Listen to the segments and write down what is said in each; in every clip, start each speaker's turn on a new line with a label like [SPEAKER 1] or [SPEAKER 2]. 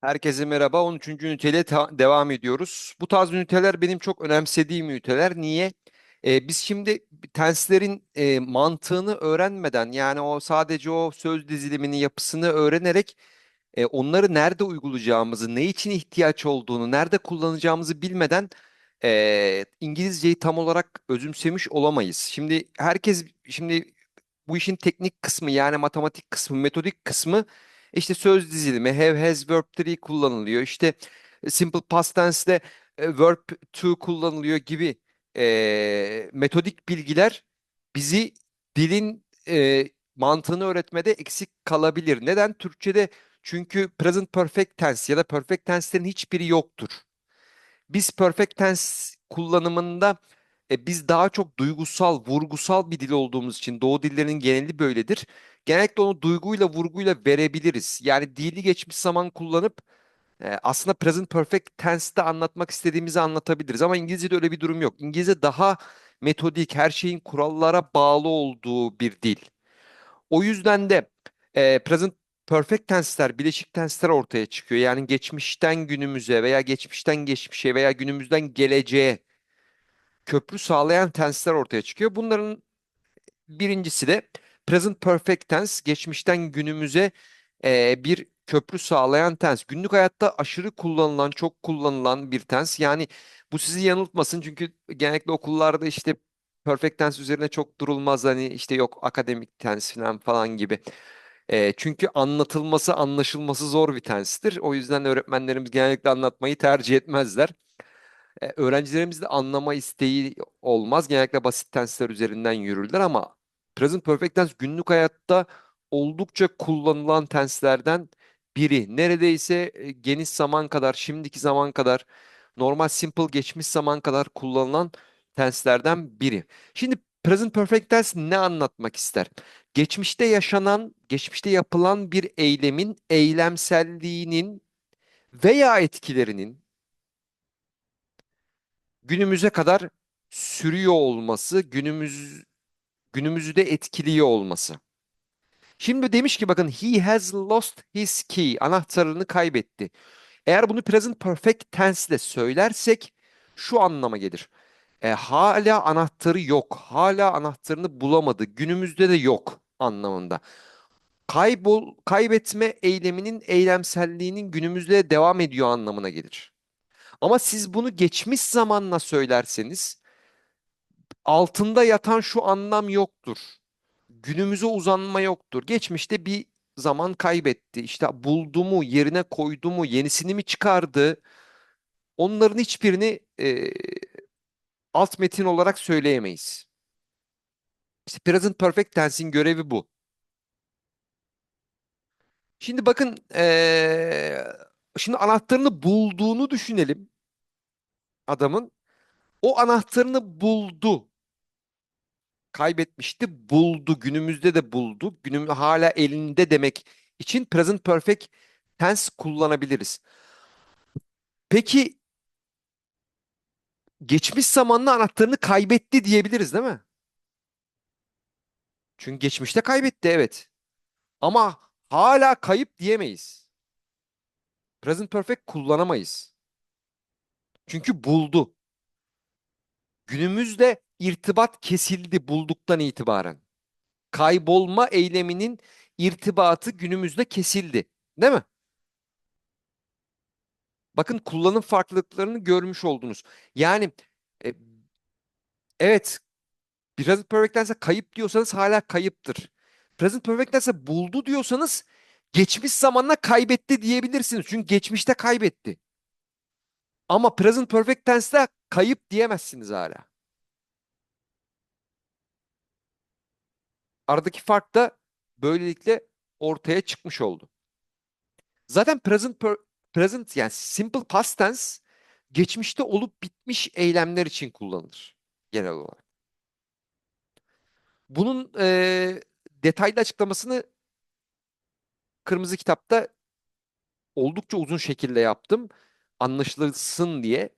[SPEAKER 1] Herkese merhaba. 13. üniteyle devam ediyoruz. Bu tarz üniteler benim çok önemsediğim üniteler. Niye? Ee, biz şimdi tenslerin e, mantığını öğrenmeden yani o sadece o söz diziliminin yapısını öğrenerek e, onları nerede uygulayacağımızı, ne için ihtiyaç olduğunu, nerede kullanacağımızı bilmeden e, İngilizceyi tam olarak özümsemiş olamayız. Şimdi herkes şimdi bu işin teknik kısmı yani matematik kısmı, metodik kısmı işte söz dizilimi, have, has, verb three kullanılıyor. İşte e, simple past tense'de e, verb to kullanılıyor gibi e, metodik bilgiler bizi dilin e, mantığını öğretmede eksik kalabilir. Neden? Türkçe'de çünkü present perfect tense ya da perfect tense'lerin hiçbiri yoktur. Biz perfect tense kullanımında e, biz daha çok duygusal, vurgusal bir dil olduğumuz için Doğu dillerinin geneli böyledir. Genellikle onu duyguyla, vurguyla verebiliriz. Yani dili geçmiş zaman kullanıp e, aslında present perfect tense'te anlatmak istediğimizi anlatabiliriz. Ama İngilizce'de öyle bir durum yok. İngilizce daha metodik, her şeyin kurallara bağlı olduğu bir dil. O yüzden de e, present perfect tense'ler, bileşik tensler ortaya çıkıyor. Yani geçmişten günümüze veya geçmişten geçmişe veya günümüzden geleceğe köprü sağlayan tensler ortaya çıkıyor. Bunların birincisi de present perfect tense, geçmişten günümüze e, bir köprü sağlayan tens. Günlük hayatta aşırı kullanılan, çok kullanılan bir tens. Yani bu sizi yanıltmasın çünkü genellikle okullarda işte perfect tense üzerine çok durulmaz. Hani işte yok akademik tense falan falan gibi. E, çünkü anlatılması, anlaşılması zor bir tenstir. O yüzden öğretmenlerimiz genellikle anlatmayı tercih etmezler. E, öğrencilerimiz de anlama isteği olmaz. Genellikle basit tensler üzerinden yürürler ama present perfect tense günlük hayatta oldukça kullanılan tenslerden biri. Neredeyse e, geniş zaman kadar, şimdiki zaman kadar, normal simple geçmiş zaman kadar kullanılan tenslerden biri. Şimdi present perfect tense ne anlatmak ister? Geçmişte yaşanan, geçmişte yapılan bir eylemin eylemselliğinin veya etkilerinin günümüze kadar sürüyor olması, günümüz günümüzü de etkiliyor olması. Şimdi demiş ki bakın he has lost his key. Anahtarını kaybetti. Eğer bunu present perfect tense ile söylersek şu anlama gelir. E, hala anahtarı yok. Hala anahtarını bulamadı. Günümüzde de yok anlamında. Kaybol, kaybetme eyleminin eylemselliğinin günümüzde devam ediyor anlamına gelir. Ama siz bunu geçmiş zamanla söylerseniz altında yatan şu anlam yoktur. Günümüze uzanma yoktur. Geçmişte bir zaman kaybetti. İşte buldu mu, yerine koydu mu, yenisini mi çıkardı? Onların hiçbirini e, alt metin olarak söyleyemeyiz. İşte present perfect tense'in görevi bu. Şimdi bakın e, şimdi anahtarını bulduğunu düşünelim adamın. O anahtarını buldu. kaybetmişti, buldu. Günümüzde de buldu. Günüm hala elinde demek için present perfect tense kullanabiliriz. Peki geçmiş zamanlı anahtarını kaybetti diyebiliriz değil mi? Çünkü geçmişte kaybetti evet. Ama hala kayıp diyemeyiz. Present perfect kullanamayız. Çünkü buldu. Günümüzde irtibat kesildi bulduktan itibaren. Kaybolma eyleminin irtibatı günümüzde kesildi. Değil mi? Bakın kullanım farklılıklarını görmüş oldunuz. Yani e, evet present perfect tense kayıp diyorsanız hala kayıptır. Present perfect tense buldu diyorsanız geçmiş zamanla kaybetti diyebilirsiniz. Çünkü geçmişte kaybetti. Ama present perfect tense'de kayıp diyemezsiniz hala. Aradaki fark da böylelikle ortaya çıkmış oldu. Zaten present per- present yani simple past tense geçmişte olup bitmiş eylemler için kullanılır genel olarak. Bunun e, detaylı açıklamasını Kırmızı Kitap'ta oldukça uzun şekilde yaptım. Anlaşılsın diye.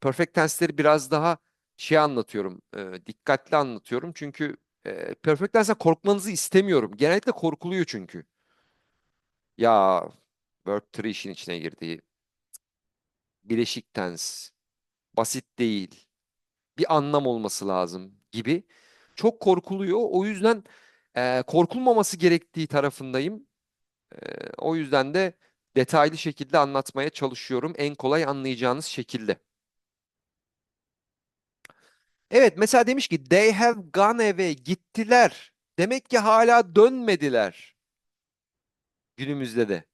[SPEAKER 1] Perfect tense'leri biraz daha şey anlatıyorum. e, dikkatli anlatıyorum. Çünkü e, perfect tense'den korkmanızı istemiyorum. Genellikle korkuluyor çünkü. Ya Verb tree işin içine girdi. Bileşik tens. Basit değil. Bir anlam olması lazım gibi. Çok korkuluyor. O yüzden e, korkulmaması gerektiği tarafındayım. O yüzden de detaylı şekilde anlatmaya çalışıyorum. En kolay anlayacağınız şekilde. Evet mesela demiş ki they have gone away gittiler. Demek ki hala dönmediler. Günümüzde de.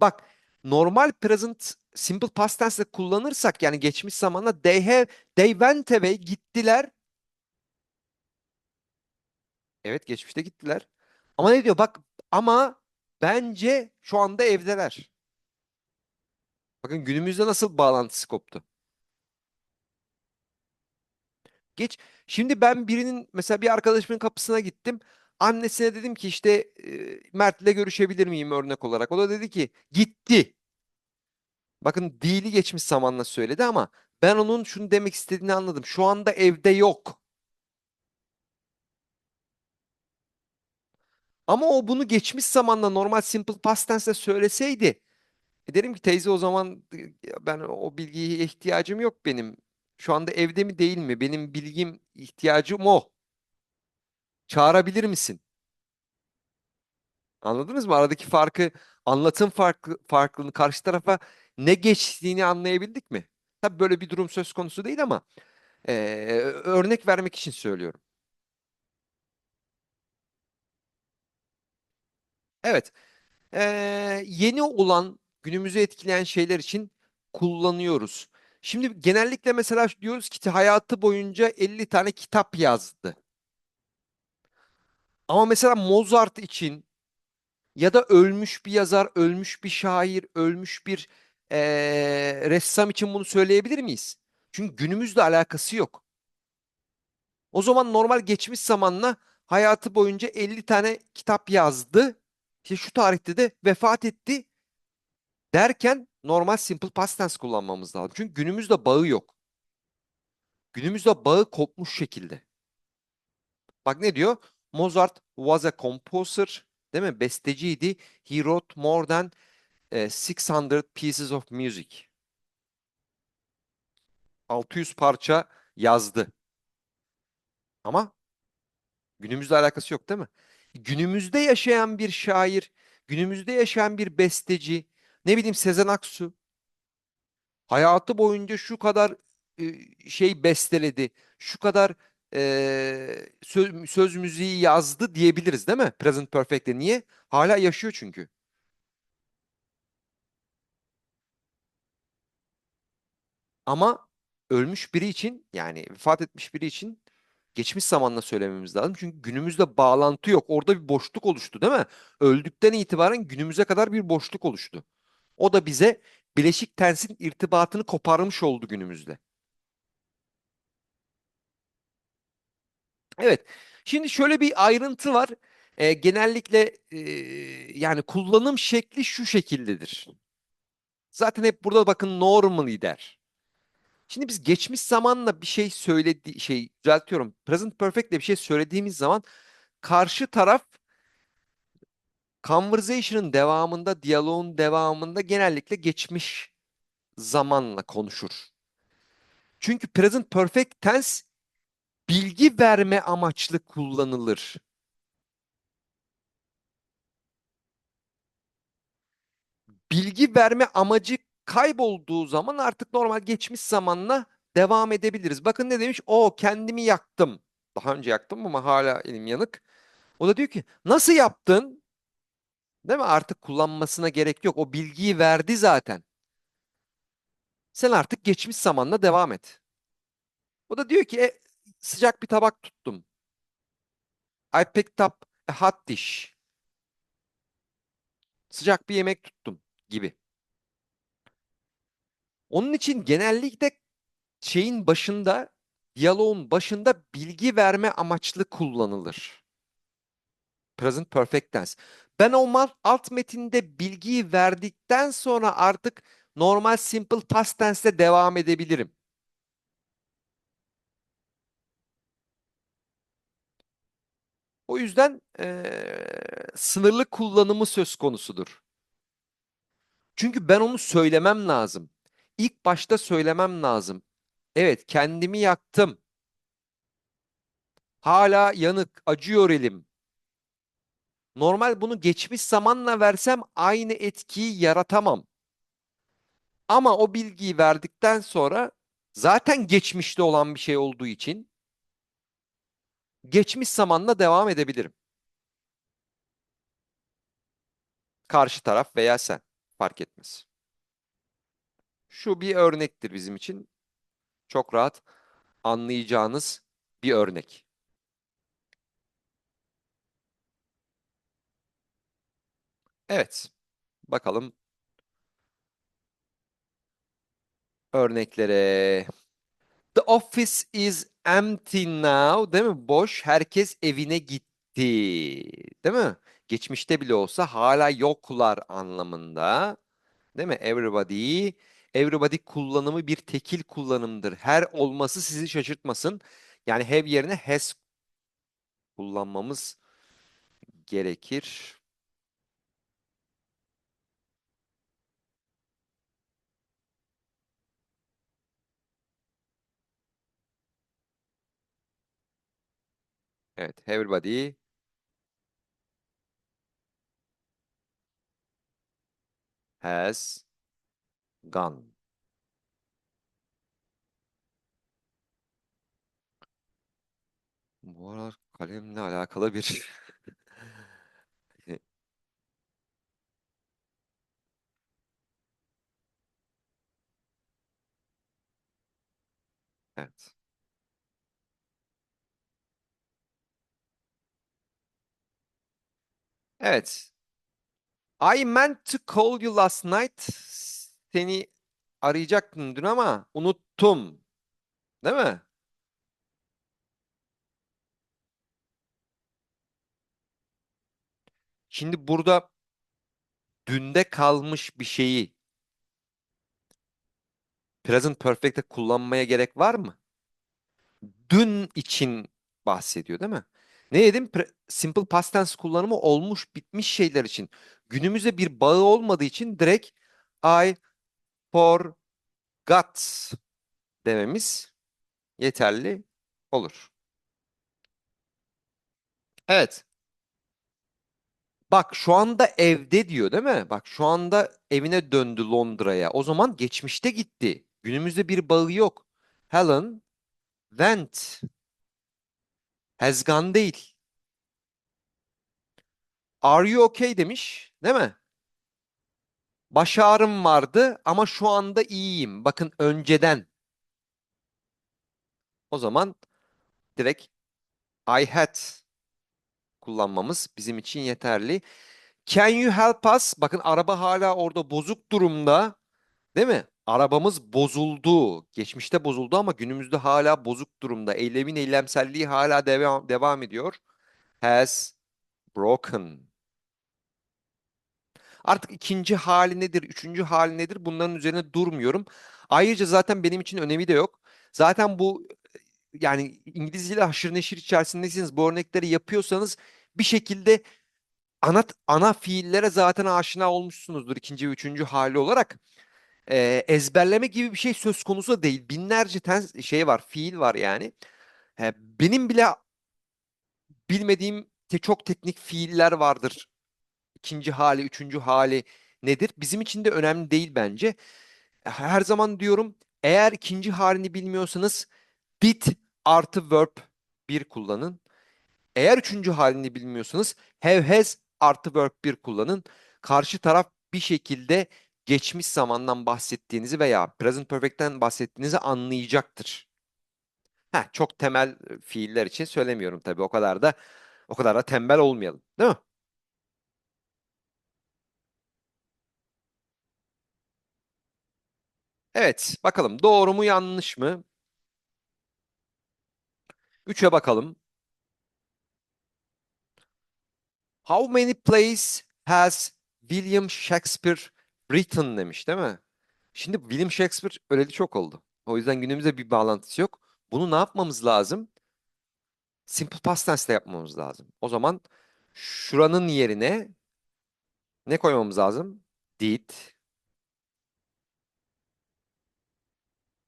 [SPEAKER 1] Bak normal present simple past tense'de kullanırsak yani geçmiş zamanda they have they went away gittiler. Evet geçmişte gittiler. Ama ne diyor bak ama bence şu anda evdeler. Bakın günümüzde nasıl bağlantısı koptu. Geç. Şimdi ben birinin mesela bir arkadaşımın kapısına gittim. Annesine dedim ki işte Mert'le görüşebilir miyim örnek olarak. O da dedi ki gitti. Bakın dili geçmiş zamanla söyledi ama ben onun şunu demek istediğini anladım. Şu anda evde yok. Ama o bunu geçmiş zamanla normal simple past tense'le söyleseydi e derim ki teyze o zaman e, ben o bilgiye ihtiyacım yok benim. Şu anda evde mi değil mi? Benim bilgim ihtiyacım o. Çağırabilir misin? Anladınız mı? Aradaki farkı, anlatım farklı, farklılığını karşı tarafa ne geçtiğini anlayabildik mi? Tabii böyle bir durum söz konusu değil ama eee, örnek vermek için söylüyorum. Evet, eee, yeni olan günümüzü etkileyen şeyler için kullanıyoruz. Şimdi genellikle mesela diyoruz ki hayatı boyunca 50 tane kitap yazdı. Ama mesela Mozart için ya da ölmüş bir yazar, ölmüş bir şair, ölmüş bir eee, ressam için bunu söyleyebilir miyiz? Çünkü günümüzle alakası yok. O zaman normal geçmiş zamanla hayatı boyunca 50 tane kitap yazdı. İşte şu tarihte de vefat etti derken normal simple past tense kullanmamız lazım. Çünkü günümüzde bağı yok. Günümüzde bağı kopmuş şekilde. Bak ne diyor? Mozart was a composer, değil mi? Besteciydi. He wrote more than e, 600 pieces of music. 600 parça yazdı. Ama günümüzle alakası yok değil mi? Günümüzde yaşayan bir şair, günümüzde yaşayan bir besteci, ne bileyim Sezen Aksu hayatı boyunca şu kadar şey besteledi, şu kadar söz, söz müziği yazdı diyebiliriz değil mi? Present Perfect'te. Niye? Hala yaşıyor çünkü. Ama ölmüş biri için yani vefat etmiş biri için geçmiş zamanla söylememiz lazım. Çünkü günümüzde bağlantı yok. Orada bir boşluk oluştu değil mi? Öldükten itibaren günümüze kadar bir boşluk oluştu. O da bize bileşik tensin irtibatını koparmış oldu günümüzde. Evet. Şimdi şöyle bir ayrıntı var. Ee, genellikle e, yani kullanım şekli şu şekildedir. Zaten hep burada bakın normally der. Şimdi biz geçmiş zamanla bir şey söyledi şey düzeltiyorum. Present perfect ile bir şey söylediğimiz zaman karşı taraf conversation'ın devamında, diyaloğun devamında genellikle geçmiş zamanla konuşur. Çünkü present perfect tense bilgi verme amaçlı kullanılır. Bilgi verme amacı kaybolduğu zaman artık normal geçmiş zamanla devam edebiliriz. Bakın ne demiş? O kendimi yaktım. Daha önce yaktım ama hala elim yanık. O da diyor ki nasıl yaptın? Değil mi? Artık kullanmasına gerek yok. O bilgiyi verdi zaten. Sen artık geçmiş zamanla devam et. O da diyor ki e, sıcak bir tabak tuttum. I picked up a hot dish. Sıcak bir yemek tuttum gibi. Onun için genellikle şeyin başında, diyaloğun başında bilgi verme amaçlı kullanılır. Present perfect tense. Ben o alt metinde bilgiyi verdikten sonra artık normal simple past tense'de devam edebilirim. O yüzden eee, sınırlı kullanımı söz konusudur. Çünkü ben onu söylemem lazım. İlk başta söylemem lazım. Evet, kendimi yaktım. Hala yanık, acıyor elim. Normal bunu geçmiş zamanla versem aynı etkiyi yaratamam. Ama o bilgiyi verdikten sonra zaten geçmişte olan bir şey olduğu için geçmiş zamanla devam edebilirim. Karşı taraf veya sen fark etmez. Şu bir örnektir bizim için. Çok rahat anlayacağınız bir örnek. Evet. Bakalım örneklere. The office is empty now, değil mi? Boş. Herkes evine gitti. Değil mi? Geçmişte bile olsa hala yoklar anlamında. Değil mi? Everybody. Everybody kullanımı bir tekil kullanımdır. Her olması sizi şaşırtmasın. Yani have yerine has kullanmamız gerekir. Evet, everybody has gone. Bu aralar kalemle alakalı bir Evet. Evet. I meant to call you last night. Seni arayacaktım dün ama unuttum. Değil mi? Şimdi burada dünde kalmış bir şeyi present perfect'te kullanmaya gerek var mı? Dün için bahsediyor değil mi? Ne dedim? Simple past tense kullanımı olmuş bitmiş şeyler için. Günümüzde bir bağı olmadığı için direkt I forgot dememiz yeterli olur. Evet. Bak şu anda evde diyor değil mi? Bak şu anda evine döndü Londra'ya. O zaman geçmişte gitti. Günümüzde bir bağı yok. Helen went. Has gone değil. Are you okay demiş, değil mi? Baş ağrım vardı ama şu anda iyiyim. Bakın önceden. O zaman direkt I had kullanmamız bizim için yeterli. Can you help us? Bakın araba hala orada bozuk durumda. Değil mi? Arabamız bozuldu. Geçmişte bozuldu ama günümüzde hala bozuk durumda. Eylemin eylemselliği hala devam, devam ediyor. Has broken. Artık ikinci hali nedir, üçüncü hali nedir bunların üzerine durmuyorum. Ayrıca zaten benim için önemi de yok. Zaten bu yani İngilizce ile haşır neşir içerisindesiniz. Bu örnekleri yapıyorsanız bir şekilde ana, ana fiillere zaten aşina olmuşsunuzdur ikinci ve üçüncü hali olarak. Ee, ezberleme gibi bir şey söz konusu değil. Binlerce tens şey var, fiil var yani. Ee, benim bile bilmediğim te- çok teknik fiiller vardır. İkinci hali, üçüncü hali nedir? Bizim için de önemli değil bence. Her zaman diyorum eğer ikinci halini bilmiyorsanız did artı verb bir kullanın. Eğer üçüncü halini bilmiyorsanız have has artı verb bir kullanın. Karşı taraf bir şekilde geçmiş zamandan bahsettiğinizi veya present perfect'ten bahsettiğinizi anlayacaktır. Heh, çok temel e, fiiller için söylemiyorum tabii. O kadar da o kadar da tembel olmayalım, değil mi? Evet, bakalım doğru mu yanlış mı? Üçe bakalım. How many plays has William Shakespeare written demiş değil mi? Şimdi William Shakespeare öleli çok oldu. O yüzden günümüzde bir bağlantısı yok. Bunu ne yapmamız lazım? Simple past tense'le yapmamız lazım. O zaman Şuranın yerine ne koymamız lazım? Did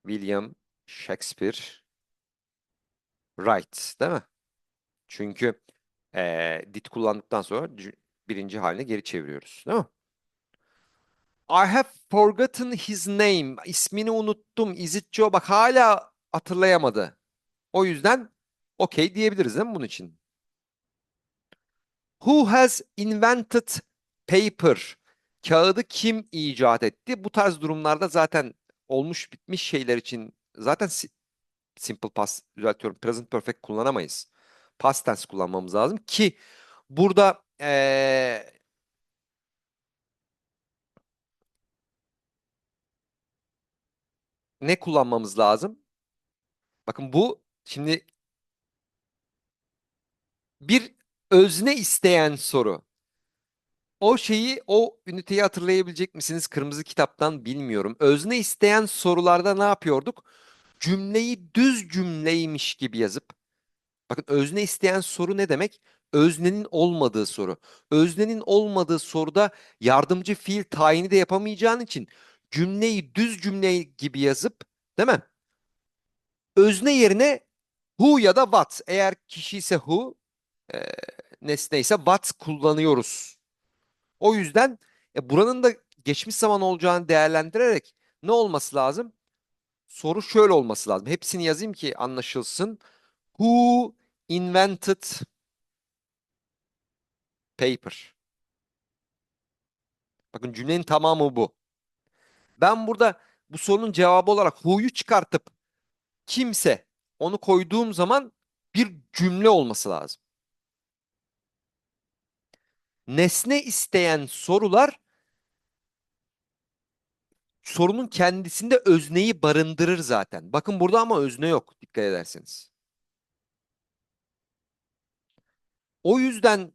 [SPEAKER 1] William Shakespeare write, değil mi? Çünkü eee did kullandıktan sonra birinci haline geri çeviriyoruz, değil mi? I have forgotten his name. İsmini unuttum. Is it Joe? Bak hala hatırlayamadı. O yüzden okey diyebiliriz değil mi bunun için? Who has invented paper? Kağıdı kim icat etti? Bu tarz durumlarda zaten olmuş bitmiş şeyler için zaten si- simple past düzeltiyorum. Present perfect kullanamayız. Past tense kullanmamız lazım ki burada eee, ne kullanmamız lazım? Bakın bu şimdi bir özne isteyen soru. O şeyi, o üniteyi hatırlayabilecek misiniz? Kırmızı kitaptan bilmiyorum. Özne isteyen sorularda ne yapıyorduk? Cümleyi düz cümleymiş gibi yazıp, bakın özne isteyen soru ne demek? Öznenin olmadığı soru. Öznenin olmadığı soruda yardımcı fiil tayini de yapamayacağın için cümleyi düz cümle gibi yazıp, değil mi? Özne yerine who ya da what. Eğer kişi ise who, e, nesne ise what kullanıyoruz. O yüzden e, buranın da geçmiş zaman olacağını değerlendirerek ne olması lazım? Soru şöyle olması lazım. Hepsini yazayım ki anlaşılsın. Who invented paper? Bakın cümlenin tamamı bu. Ben burada bu sorunun cevabı olarak who'yu çıkartıp kimse onu koyduğum zaman bir cümle olması lazım. Nesne isteyen sorular sorunun kendisinde özneyi barındırır zaten. Bakın burada ama özne yok dikkat ederseniz. O yüzden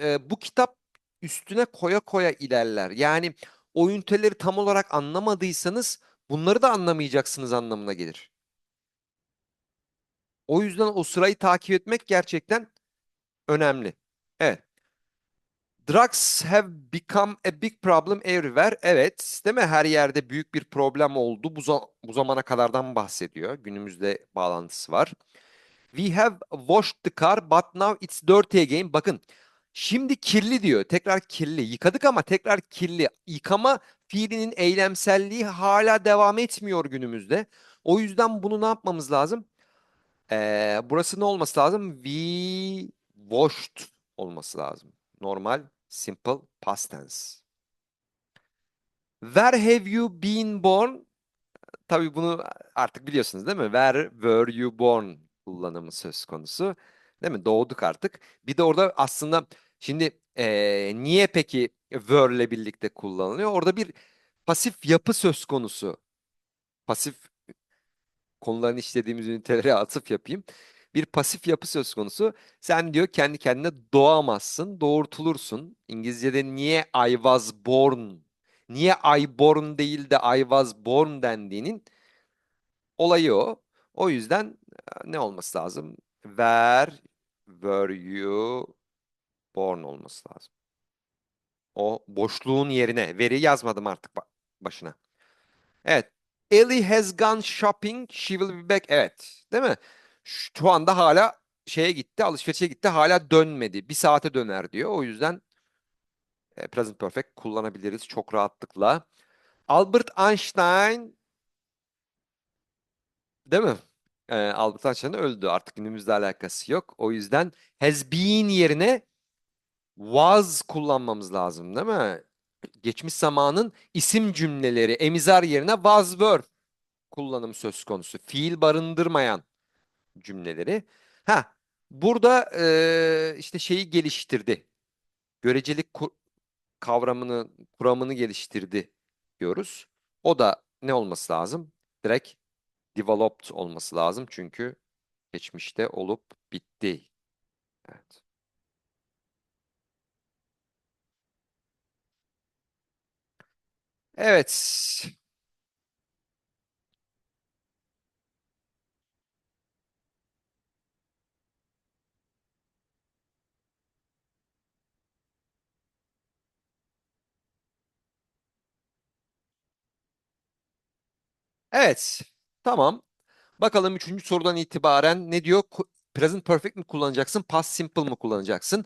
[SPEAKER 1] e, bu kitap üstüne koya koya ilerler. Yani o üniteleri tam olarak anlamadıysanız bunları da anlamayacaksınız anlamına gelir. O yüzden o sırayı takip etmek gerçekten önemli. Evet. Drugs have become a big problem everywhere. Evet, değil mi? Her yerde büyük bir problem oldu. Bu, za- bu zamana kadardan bahsediyor. Günümüzde bağlantısı var. We have washed the car but now it's dirty again. Bakın şimdi kirli diyor. Tekrar kirli. Yıkadık ama tekrar kirli. Yıkama fiilinin eylemselliği hala devam etmiyor günümüzde. O yüzden bunu ne yapmamız lazım? Ee, burası ne olması lazım? We washed olması lazım. Normal, simple, past tense. Where have you been born? Tabii bunu artık biliyorsunuz değil mi? Where were you born kullanımı söz konusu. Değil mi? Doğduk artık. Bir de orada aslında şimdi eee, niye peki were ile birlikte kullanılıyor? Orada bir pasif yapı söz konusu. Pasif konularını işlediğimiz ünitelere atıf yapayım. Bir pasif yapı söz konusu. Sen diyor kendi kendine doğamazsın, doğurtulursun. İngilizce'de niye I was born, niye I born değil de I was born dendiğinin olayı o. O yüzden ne olması lazım? Where were you born olması lazım. O boşluğun yerine veri yazmadım artık ba- başına. Evet. Ellie has gone shopping. She will be back. Evet. Değil mi? Şu anda hala şeye gitti, alışverişe gitti. Hala dönmedi. Bir saate döner diyor. O yüzden e, present perfect kullanabiliriz çok rahatlıkla. Albert Einstein Değil mi? Ee, Albert Einstein öldü. Artık günümüzle alakası yok. O yüzden has been yerine was kullanmamız lazım, değil mi? Geçmiş zamanın isim cümleleri emizar yerine was were kullanım söz konusu. Fiil barındırmayan cümleleri. Ha, burada e, işte şeyi geliştirdi. Görecelik ku- kavramını, kuramını geliştirdi diyoruz. O da ne olması lazım? Direkt developed olması lazım çünkü geçmişte olup bitti. Evet. Evet. Evet. Tamam. Bakalım üçüncü sorudan itibaren ne diyor? Present perfect mi kullanacaksın? Past simple mı kullanacaksın?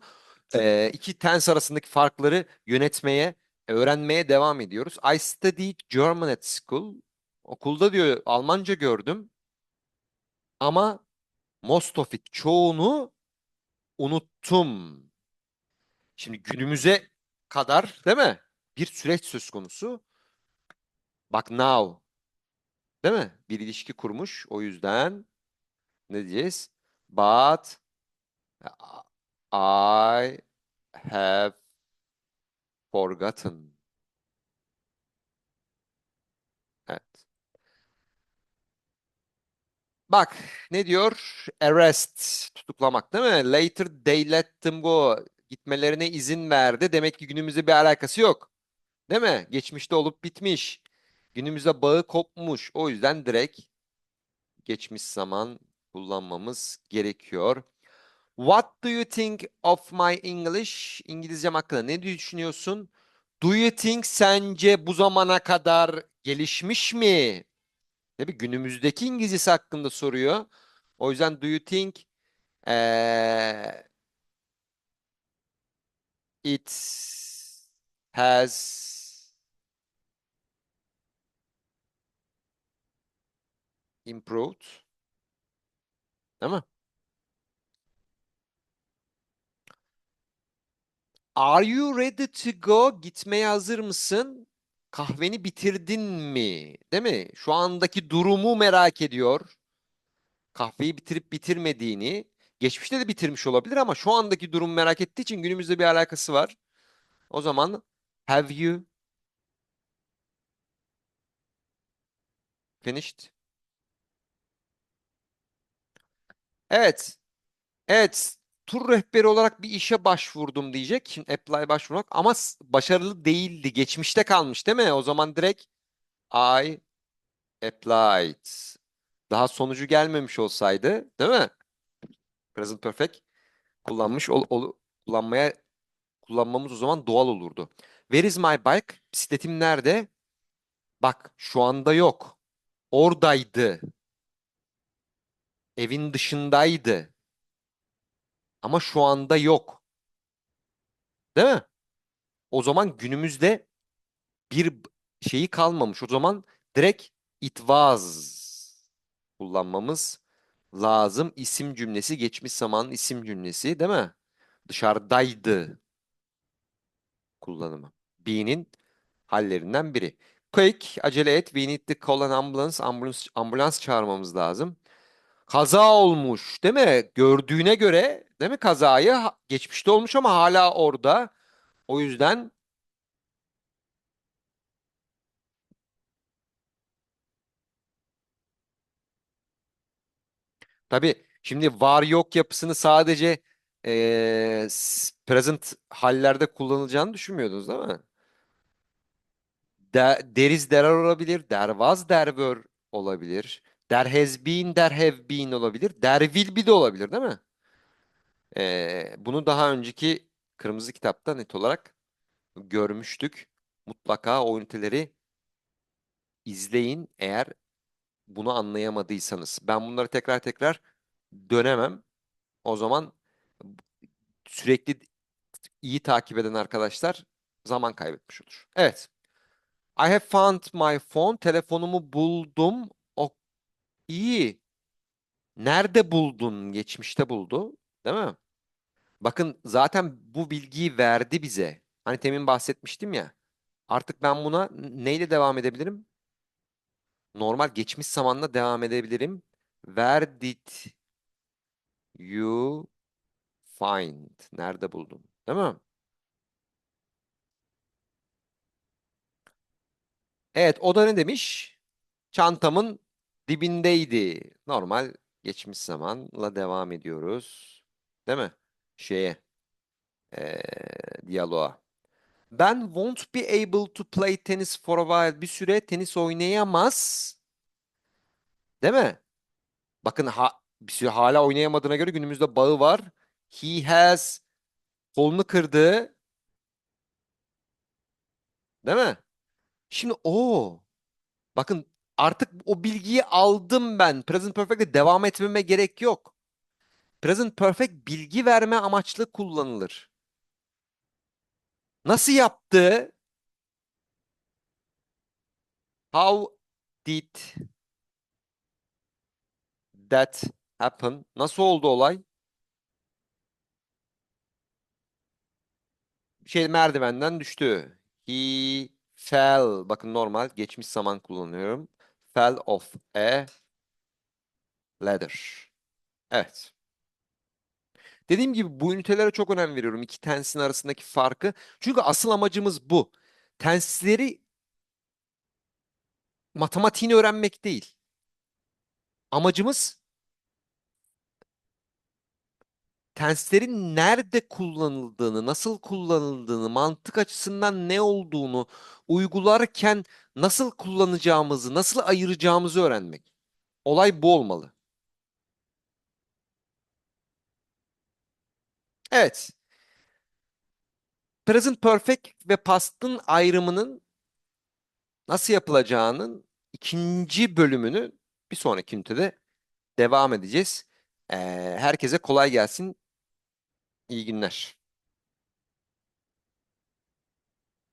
[SPEAKER 1] Ee, iki tense arasındaki farkları yönetmeye, öğrenmeye devam ediyoruz. I studied German at school. Okulda diyor Almanca gördüm ama most of it çoğunu unuttum. Şimdi günümüze kadar değil mi? Bir süreç söz konusu. Bak now değil mi? Bir ilişki kurmuş. O yüzden ne diyeceğiz? But I have forgotten. Evet. Bak ne diyor? Arrest, tutuklamak değil mi? Later they let them go. Gitmelerine izin verdi. Demek ki günümüzde bir alakası yok. Değil mi? Geçmişte olup bitmiş. Günümüzde bağı kopmuş. O yüzden direkt geçmiş zaman kullanmamız gerekiyor. What do you think of my English? İngilizcem hakkında ne düşünüyorsun? Do you think sence bu zamana kadar gelişmiş mi? Tabii günümüzdeki İngilizcesi hakkında soruyor. O yüzden do you think eee, it has improved? Değil mi? Are you ready to go? Gitmeye hazır mısın? Kahveni bitirdin mi? Değil mi? Şu andaki durumu merak ediyor. Kahveyi bitirip bitirmediğini. Geçmişte de bitirmiş olabilir ama şu andaki durumu merak ettiği için günümüzde bir alakası var. O zaman have you finished? Evet. Evet. Tur rehberi olarak bir işe başvurdum diyecek. Şimdi apply başvurmak ama başarılı değildi. Geçmişte kalmış değil mi? O zaman direkt I applied. Daha sonucu gelmemiş olsaydı, değil mi? Present perfect kullanmış ol, ol- kullanmaya kullanmamız o zaman doğal olurdu. Where is my bike? Bisikletim nerede? Bak şu anda yok. Oradaydı. Evin dışındaydı. Ama şu anda yok. Değil mi? O zaman günümüzde bir şeyi kalmamış. O zaman direkt it was kullanmamız lazım. İsim cümlesi, geçmiş zamanın isim cümlesi, değil mi? Dışarıdaydı kullanımı. Be'nin hallerinden biri. Quick, acele et. We need to call an ambulance. Ambulans, ambulans çağırmamız lazım. Kaza olmuş, değil mi? Gördüğüne göre, değil mi kazayı? Geçmişte olmuş ama hala orada. O yüzden tabii şimdi var yok yapısını sadece s- present hallerde kullanılacağını düşünmüyordunuz değil mi? De, there are olabilir. There were olabilir. There has been, there have been olabilir. There will be de olabilir değil mi? Eee, bunu daha önceki Kırmızı Kitap'ta net olarak görmüştük. Mutlaka o üniteleri izleyin eğer bunu anlayamadıysanız. Ben bunları tekrar tekrar dönemem. O zaman sürekli iyi takip eden arkadaşlar zaman kaybetmiş olur. Evet. I have found my phone. Telefonumu buldum. İyi. Nerede buldun? Geçmişte buldu. Değil mi? Bakın zaten bu bilgiyi verdi bize. Hani temin bahsetmiştim ya. Artık ben buna neyle devam edebilirim? Normal geçmiş zamanla devam edebilirim. Where did you find? Nerede buldun? Değil mi? Evet, o da ne demiş? Çantamın dibindeydi. Normal geçmiş zamanla devam ediyoruz. Değil mi? Şeye, eee diyaloğa. Ben won't be able to play tennis for a while. Bir süre tenis oynayamaz. Değil mi? Bakın ha, bir süre hala oynayamadığına göre günümüzde bağı var. He has kolunu kırdı. Değil mi? Şimdi o bakın Artık o bilgiyi aldım ben. Present Perfect'le devam etmeme gerek yok. Present Perfect bilgi verme amaçlı kullanılır. Nasıl yaptı? How did that happen? Nasıl oldu olay? Şey merdivenden düştü. He fell. Bakın normal geçmiş zaman kullanıyorum. Fell off a ladder. Evet. Dediğim gibi bu ünitelere çok önem veriyorum. İki tensin arasındaki farkı. Çünkü asıl amacımız bu. Tensleri matematiğini öğrenmek değil. Amacımız tenslerin nerede kullanıldığını, nasıl kullanıldığını, mantık açısından ne olduğunu, uygularken nasıl kullanacağımızı, nasıl ayıracağımızı öğrenmek. Olay bu olmalı. Evet. Present Perfect ve Past'ın ayrımının nasıl yapılacağının ikinci bölümünü bir sonraki ünitede devam edeceğiz. Ee, herkese kolay gelsin. İyi günler.